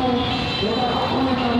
ఒక